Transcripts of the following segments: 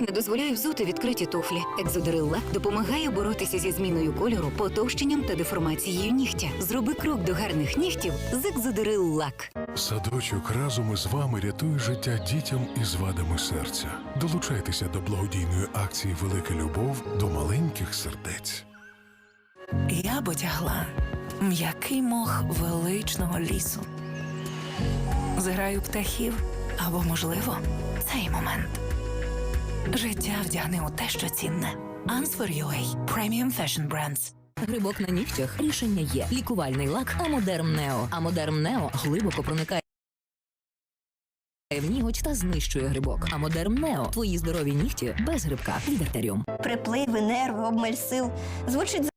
не дозволяє взути відкриті туфлі. Екзодерил лак допомагає боротися зі зміною кольору, потовщенням та деформацією нігтя. Зроби крок до гарних нігтів з екзодерил лак. Садочок разом із вами рятує життя дітям із вадами серця. Долучайтеся до благодійної акції Велика любов до маленьких сердець. Я потягла м'який мох величного лісу. Зграю птахів або, можливо, цей момент. Життя вдягне у те, що цінне. Answer UA Premium Fashion Brands. Грибок на нігтях рішення є. Лікувальний лак Амодерм Нео. Амодерм Нео глибоко проникає в ніготь та знищує грибок. Амодерм Нео. Твої здорові нігті без грибка. Від артеріум. припливи, нерви, обмаль сил. Звучить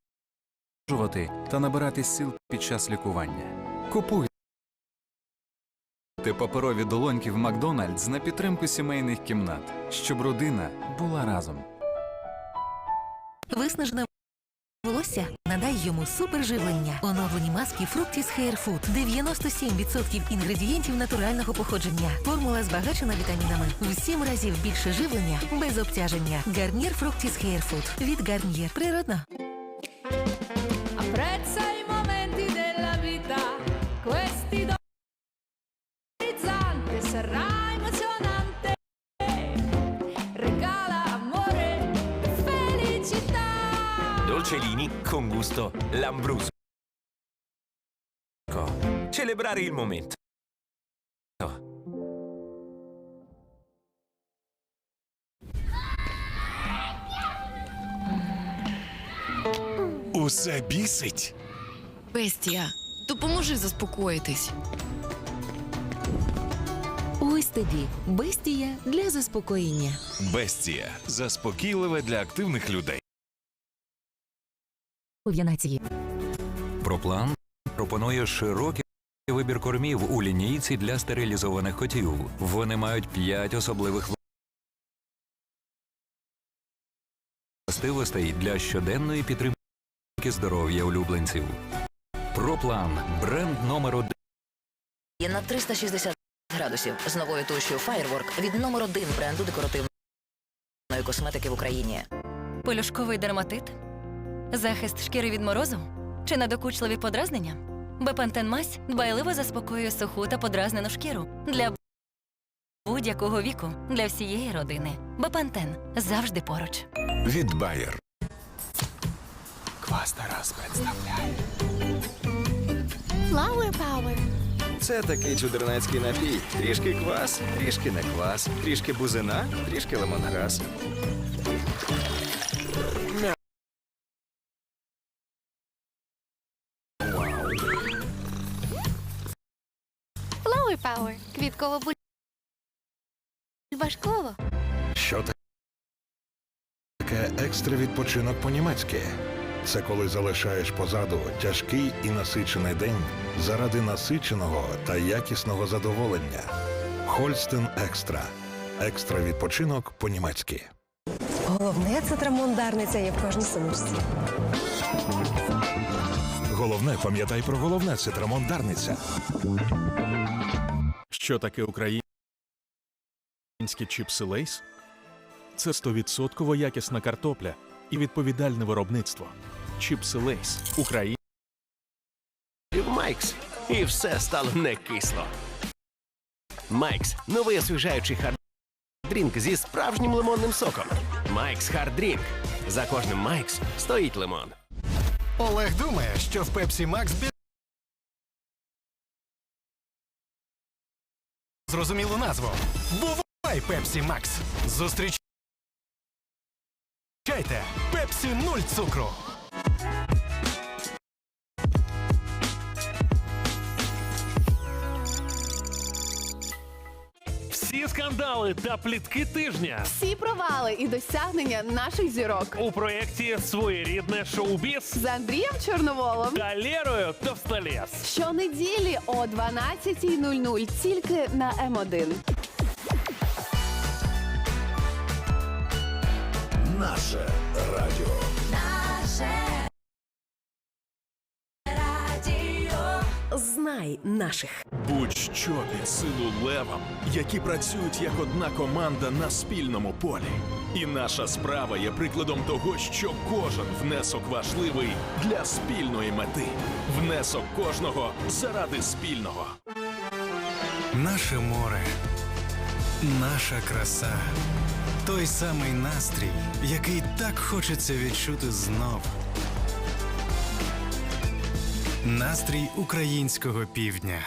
та набирати сил під час лікування. Купуйте паперові долоньки в Макдональдс на підтримку сімейних кімнат, щоб родина була разом. Виснажене волосся надай йому суперживлення. Оновлені маски Fructis Hair Food. 97% інгредієнтів натурального походження. Формула збагачена вітамінами. В 7 разів більше живлення без обтяження. Гарнір Fructis Hair Food. Від Гарнір. Природно. sarà emozionante. Regala amore e felicità. Dolcellini con gusto Lambrusco. Celebrare il momento. Усе бісить. Бестія, допоможи заспокоїтись. Ось тобі бестія для заспокоєння. Бестія заспокійливе для активних людей. У Проплан пропонує широкий вибір кормів у лінійці для стерилізованих котів. Вони мають п'ять особливих властивостей для щоденної підтримки здоров'я улюбленців. Проплан бренд номер один. Є на 360 градусів з новою тушею Firework від номер один бренду декоративної косметики в Україні. Полюшковий дерматит? Захист шкіри від морозу? Чи надокучливі подразнення? Бепантен мазь дбайливо заспокоює суху та подразнену шкіру для будь-якого віку, для всієї родини. Бепантен завжди поруч. Від Bayer. Квас Тарас представляє. Flower Power. Це такий чудернацький напій. Трішки квас, трішки не квас, трішки бузина, трішки лимонграс. Flower Power. Квітково бульбашково. Що таке екстра відпочинок по-німецьки? Це коли залишаєш позаду тяжкий і насичений день заради насиченого та якісного задоволення. Хольстен Екстра. Екстра відпочинок по-німецьки. головне це трамондарниця є в кожній сумочці. Головне, пам'ятай про головне це трамондарниця. Що таке українські чіпси Лейс? Це 100% якісна картопля і відповідальне виробництво. Чіпси Лейс. Україна. Майкс. І все стало не кисло. Майкс новий освіжаючий хард-дрінк зі справжнім лимонним соком. Майкс Хард-дрінк. За кожним Майкс стоїть лимон. Олег думає, що в Пепсі Макс бі... Зрозумілу назву. Бувай Пепсі Макс. Зустрічайте Пепсі нуль цукру. Всі скандали та плітки тижня Всі провали і досягнення наших зірок. у проєкті Своєрідне шоу-біз З Андрієм Чорноволом. та Лєрою Товстолєс. Щонеділі о 12.00 тільки на М1. Наше радіо. Наше радіо. Знай наших. Будь-що під силу левам, які працюють як одна команда на спільному полі. І наша справа є прикладом того, що кожен внесок важливий для спільної мети. Внесок кожного заради спільного. Наше море, наша краса, той самий настрій, який так хочеться відчути знов. Настрій українського півдня.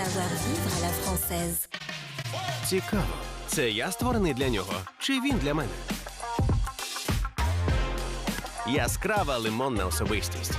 Savoir-vivre à la française. Цікаво, це я створений для нього, чи він для мене? Яскрава лимонна особистість.